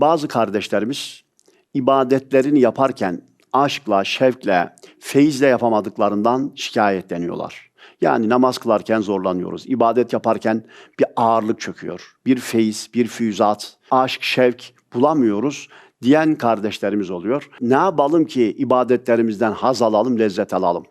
Bazı kardeşlerimiz ibadetlerini yaparken aşkla, şevkle, feyizle yapamadıklarından şikayetleniyorlar. Yani namaz kılarken zorlanıyoruz. İbadet yaparken bir ağırlık çöküyor. Bir feyiz, bir füyüzat, aşk, şevk bulamıyoruz diyen kardeşlerimiz oluyor. Ne yapalım ki ibadetlerimizden haz alalım, lezzet alalım?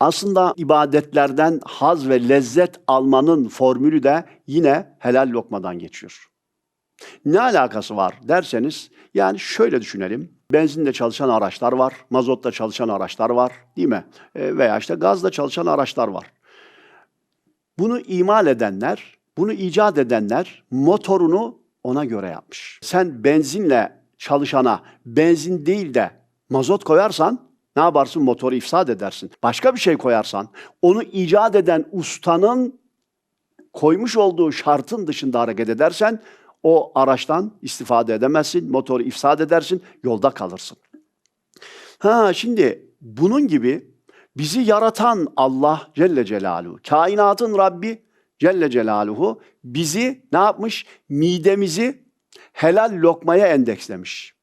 Aslında ibadetlerden haz ve lezzet almanın formülü de yine helal lokmadan geçiyor. Ne alakası var derseniz yani şöyle düşünelim. Benzinle çalışan araçlar var, mazotla çalışan araçlar var değil mi? E, veya işte gazla çalışan araçlar var. Bunu imal edenler, bunu icat edenler motorunu ona göre yapmış. Sen benzinle çalışana benzin değil de mazot koyarsan ne yaparsın? Motoru ifsad edersin. Başka bir şey koyarsan onu icat eden ustanın koymuş olduğu şartın dışında hareket edersen o araçtan istifade edemezsin, motoru ifsad edersin, yolda kalırsın. Ha şimdi bunun gibi bizi yaratan Allah Celle Celaluhu, kainatın Rabbi Celle Celaluhu bizi ne yapmış? Midemizi helal lokmaya endekslemiş.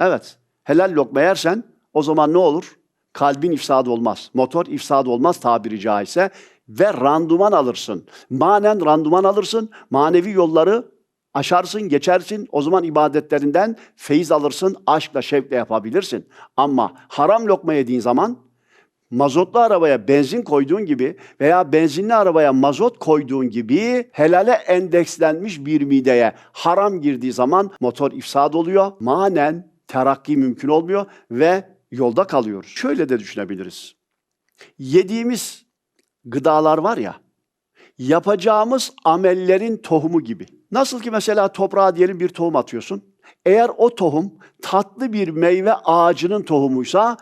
Evet, helal lokma yersen o zaman ne olur? Kalbin ifsadı olmaz, motor ifsadı olmaz tabiri caizse ve randuman alırsın. Manen randuman alırsın, manevi yolları aşarsın, geçersin. O zaman ibadetlerinden feyiz alırsın, aşkla, şevkle yapabilirsin. Ama haram lokma yediğin zaman mazotlu arabaya benzin koyduğun gibi veya benzinli arabaya mazot koyduğun gibi helale endekslenmiş bir mideye haram girdiği zaman motor ifsad oluyor. Manen terakki mümkün olmuyor ve yolda kalıyoruz. Şöyle de düşünebiliriz. Yediğimiz gıdalar var ya, yapacağımız amellerin tohumu gibi. Nasıl ki mesela toprağa diyelim bir tohum atıyorsun. Eğer o tohum tatlı bir meyve ağacının tohumuysa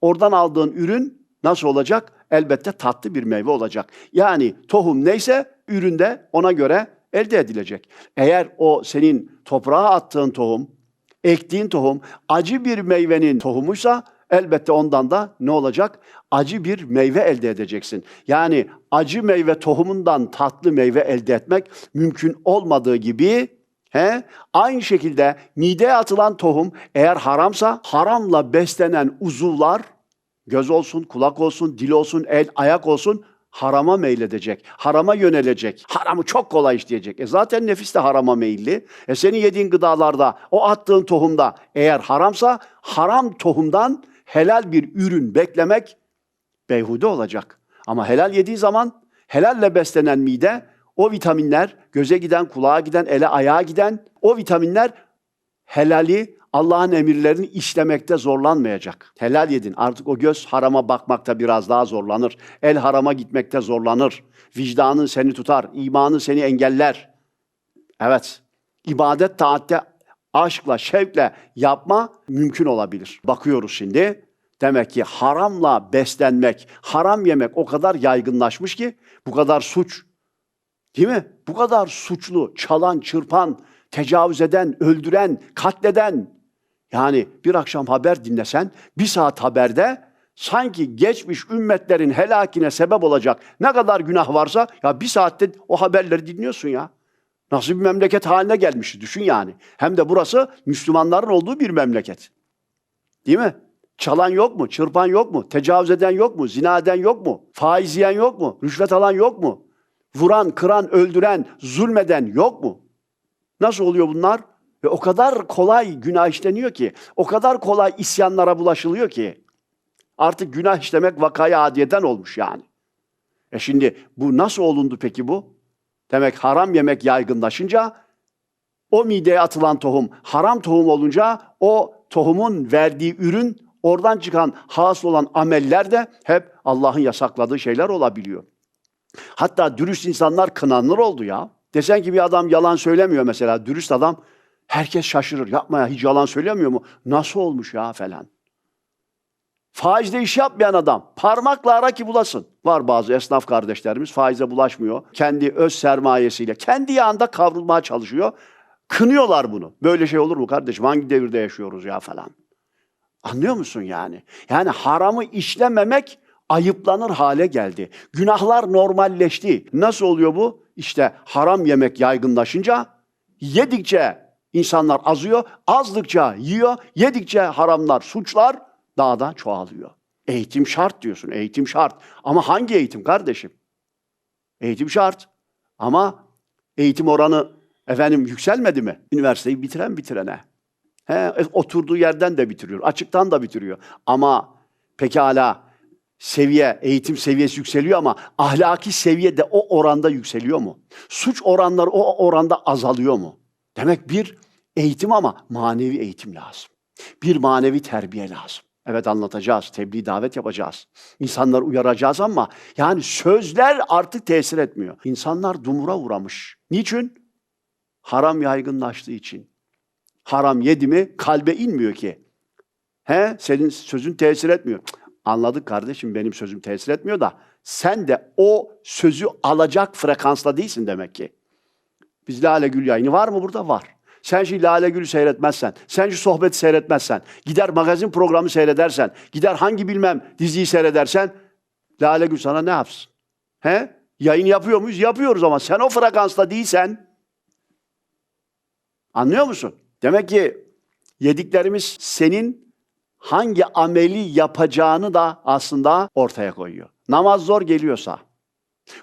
oradan aldığın ürün nasıl olacak? Elbette tatlı bir meyve olacak. Yani tohum neyse ürün de ona göre elde edilecek. Eğer o senin toprağa attığın tohum, ektiğin tohum acı bir meyvenin tohumuysa elbette ondan da ne olacak? Acı bir meyve elde edeceksin. Yani acı meyve tohumundan tatlı meyve elde etmek mümkün olmadığı gibi he, aynı şekilde mideye atılan tohum eğer haramsa haramla beslenen uzuvlar göz olsun, kulak olsun, dil olsun, el, ayak olsun harama meyledecek, harama yönelecek, haramı çok kolay işleyecek. E zaten nefis de harama meyilli. E senin yediğin gıdalarda, o attığın tohumda eğer haramsa haram tohumdan helal bir ürün beklemek beyhude olacak. Ama helal yediği zaman helalle beslenen mide o vitaminler göze giden, kulağa giden, ele ayağa giden o vitaminler helali Allah'ın emirlerini işlemekte zorlanmayacak. Helal yedin. Artık o göz harama bakmakta biraz daha zorlanır. El harama gitmekte zorlanır. Vicdanın seni tutar, imanın seni engeller. Evet, ibadet taatte aşkla, şevkle yapma mümkün olabilir. Bakıyoruz şimdi. Demek ki haramla beslenmek, haram yemek o kadar yaygınlaşmış ki bu kadar suç. Değil mi? Bu kadar suçlu, çalan, çırpan, tecavüz eden, öldüren, katleden. Yani bir akşam haber dinlesen, bir saat haberde sanki geçmiş ümmetlerin helakine sebep olacak ne kadar günah varsa ya bir saatte o haberleri dinliyorsun ya. Nasıl bir memleket haline gelmiş düşün yani. Hem de burası Müslümanların olduğu bir memleket. Değil mi? Çalan yok mu? Çırpan yok mu? Tecavüz eden yok mu? Zina eden yok mu? Faiz yiyen yok mu? Rüşvet alan yok mu? Vuran, kıran, öldüren, zulmeden yok mu? Nasıl oluyor bunlar? Ve o kadar kolay günah işleniyor ki, o kadar kolay isyanlara bulaşılıyor ki, artık günah işlemek vakaya adiyeten olmuş yani. E şimdi bu nasıl olundu peki bu? Demek haram yemek yaygınlaşınca, o mideye atılan tohum haram tohum olunca, o tohumun verdiği ürün, oradan çıkan hasıl olan ameller de hep Allah'ın yasakladığı şeyler olabiliyor. Hatta dürüst insanlar kınanır oldu ya. Desen ki bir adam yalan söylemiyor mesela, dürüst adam, herkes şaşırır. Yapma ya, hiç yalan söylemiyor mu? Nasıl olmuş ya falan. Faizde iş yapmayan adam parmakla ara ki bulasın. Var bazı esnaf kardeşlerimiz faize bulaşmıyor. Kendi öz sermayesiyle, kendi yağında kavrulmaya çalışıyor. Kınıyorlar bunu. Böyle şey olur mu kardeşim? Hangi devirde yaşıyoruz ya falan. Anlıyor musun yani? Yani haramı işlememek ayıplanır hale geldi. Günahlar normalleşti. Nasıl oluyor bu? İşte haram yemek yaygınlaşınca yedikçe İnsanlar azıyor, azdıkça yiyor, yedikçe haramlar, suçlar daha da çoğalıyor. Eğitim şart diyorsun, eğitim şart. Ama hangi eğitim kardeşim? Eğitim şart. Ama eğitim oranı efendim yükselmedi mi? Üniversiteyi bitiren bitirene. He, e, oturduğu yerden de bitiriyor, açıktan da bitiriyor. Ama pekala seviye, eğitim seviyesi yükseliyor ama ahlaki seviye de o oranda yükseliyor mu? Suç oranları o oranda azalıyor mu? Demek bir eğitim ama manevi eğitim lazım. Bir manevi terbiye lazım. Evet anlatacağız, tebliğ davet yapacağız. İnsanları uyaracağız ama yani sözler artık tesir etmiyor. İnsanlar dumura uğramış. Niçin? Haram yaygınlaştığı için. Haram yedi mi kalbe inmiyor ki. He senin sözün tesir etmiyor. Anladık kardeşim benim sözüm tesir etmiyor da sen de o sözü alacak frekansta değilsin demek ki. Biz Lale Gül yayını var mı burada? Var. Sen şu Lale Gül'ü seyretmezsen, sen şu sohbeti seyretmezsen, gider magazin programı seyredersen, gider hangi bilmem diziyi seyredersen, Lale Gül sana ne yapsın? He? Yayın yapıyor muyuz? Yapıyoruz ama sen o frekansta değilsen, anlıyor musun? Demek ki yediklerimiz senin hangi ameli yapacağını da aslında ortaya koyuyor. Namaz zor geliyorsa,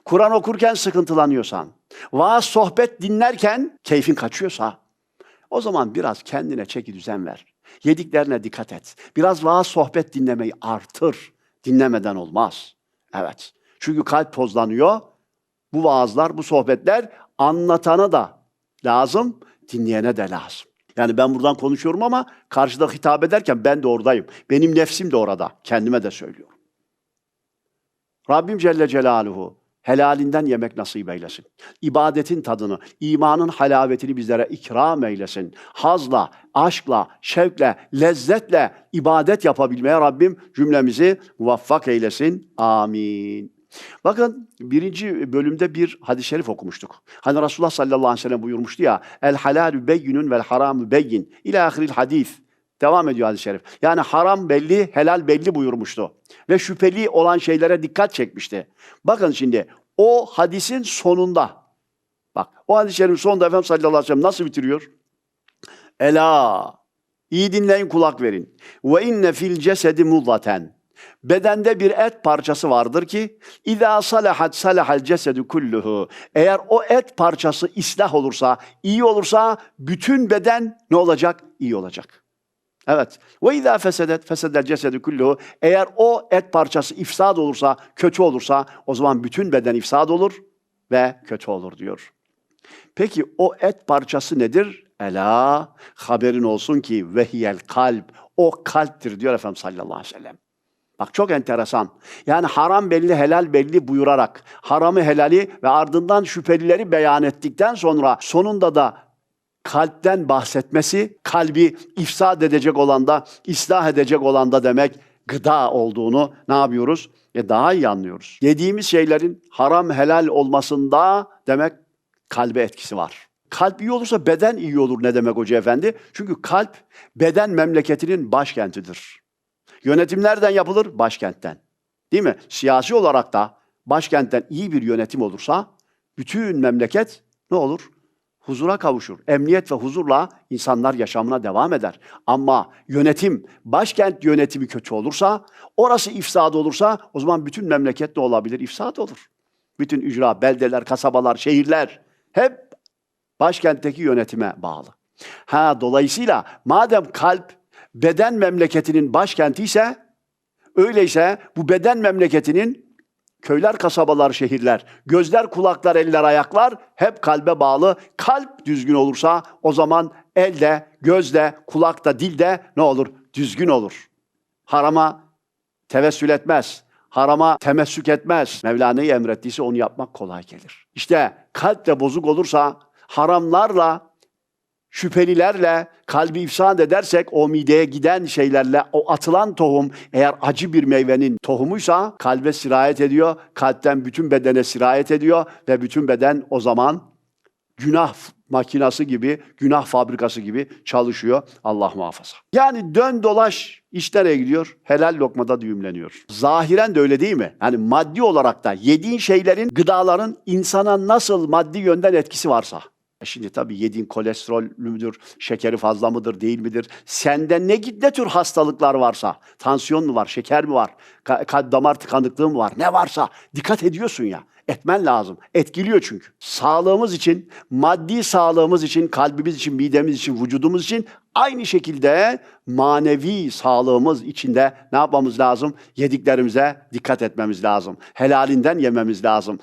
Kur'an okurken sıkıntılanıyorsan, vaaz sohbet dinlerken keyfin kaçıyorsa, o zaman biraz kendine çeki düzen ver. Yediklerine dikkat et. Biraz vaaz sohbet dinlemeyi artır. Dinlemeden olmaz. Evet. Çünkü kalp tozlanıyor. Bu vaazlar, bu sohbetler anlatana da lazım, dinleyene de lazım. Yani ben buradan konuşuyorum ama karşıda hitap ederken ben de oradayım. Benim nefsim de orada. Kendime de söylüyorum. Rabbim Celle Celaluhu helalinden yemek nasip eylesin. İbadetin tadını, imanın halavetini bizlere ikram eylesin. Hazla, aşkla, şevkle, lezzetle ibadet yapabilmeye Rabbim cümlemizi muvaffak eylesin. Amin. Bakın birinci bölümde bir hadis-i şerif okumuştuk. Hani Resulullah sallallahu aleyhi ve sellem buyurmuştu ya El halalü beyyinun vel haramu beyyin. İlâ ahiril hadis. Devam ediyor hadis-i şerif. Yani haram belli, helal belli buyurmuştu. Ve şüpheli olan şeylere dikkat çekmişti. Bakın şimdi o hadisin sonunda, bak o hadis-i şerifin sonunda Efendimiz sallallahu aleyhi ve sellem nasıl bitiriyor? Ela, iyi dinleyin kulak verin. Ve inne fil cesedi mudgaten. Bedende bir et parçası vardır ki İzâ salahat salahal cesedu kulluhu. Eğer o et parçası islah olursa, iyi olursa bütün beden ne olacak? İyi olacak. Evet. Ve izâ fesedet fesedel cesedu kulluhu. Eğer o et parçası ifsad olursa, kötü olursa o zaman bütün beden ifsad olur ve kötü olur diyor. Peki o et parçası nedir? Ela haberin olsun ki vehiyel kalp. O kalptir diyor Efendimiz sallallahu aleyhi ve sellem. Bak çok enteresan. Yani haram belli, helal belli buyurarak haramı helali ve ardından şüphelileri beyan ettikten sonra sonunda da kalpten bahsetmesi, kalbi ifsad edecek olan da, ıslah edecek olan da demek gıda olduğunu ne yapıyoruz? E daha iyi anlıyoruz. Yediğimiz şeylerin haram helal olmasında demek kalbe etkisi var. Kalp iyi olursa beden iyi olur ne demek hoca efendi? Çünkü kalp beden memleketinin başkentidir. Yönetim nereden yapılır? Başkentten. Değil mi? Siyasi olarak da başkentten iyi bir yönetim olursa bütün memleket ne olur? Huzura kavuşur. Emniyet ve huzurla insanlar yaşamına devam eder. Ama yönetim, başkent yönetimi kötü olursa, orası ifsad olursa o zaman bütün memleket ne olabilir? İfsad olur. Bütün ücra, beldeler, kasabalar, şehirler hep başkentteki yönetime bağlı. Ha dolayısıyla madem kalp beden memleketinin başkenti ise öyleyse bu beden memleketinin köyler, kasabalar, şehirler, gözler, kulaklar, eller, ayaklar hep kalbe bağlı. Kalp düzgün olursa o zaman elde, gözde, kulakta, dilde ne olur? Düzgün olur. Harama tevessül etmez. Harama temessük etmez. Mevla neyi emrettiyse onu yapmak kolay gelir. İşte kalp de bozuk olursa haramlarla şüphelilerle kalbi ifsad edersek o mideye giden şeylerle o atılan tohum eğer acı bir meyvenin tohumuysa kalbe sirayet ediyor. Kalpten bütün bedene sirayet ediyor ve bütün beden o zaman günah makinası gibi, günah fabrikası gibi çalışıyor. Allah muhafaza. Yani dön dolaş iş nereye gidiyor? Helal lokmada düğümleniyor. Zahiren de öyle değil mi? Yani maddi olarak da yediğin şeylerin, gıdaların insana nasıl maddi yönden etkisi varsa Şimdi tabii yediğin kolesterol müdür, şekeri fazla mıdır, değil midir? Sende ne, ne tür hastalıklar varsa, tansiyon mu var, şeker mi var, ka- kalp damar tıkanıklığı mı var, ne varsa dikkat ediyorsun ya. Etmen lazım. Etkiliyor çünkü. Sağlığımız için, maddi sağlığımız için, kalbimiz için, midemiz için, vücudumuz için aynı şekilde manevi sağlığımız için de ne yapmamız lazım? Yediklerimize dikkat etmemiz lazım. Helalinden yememiz lazım.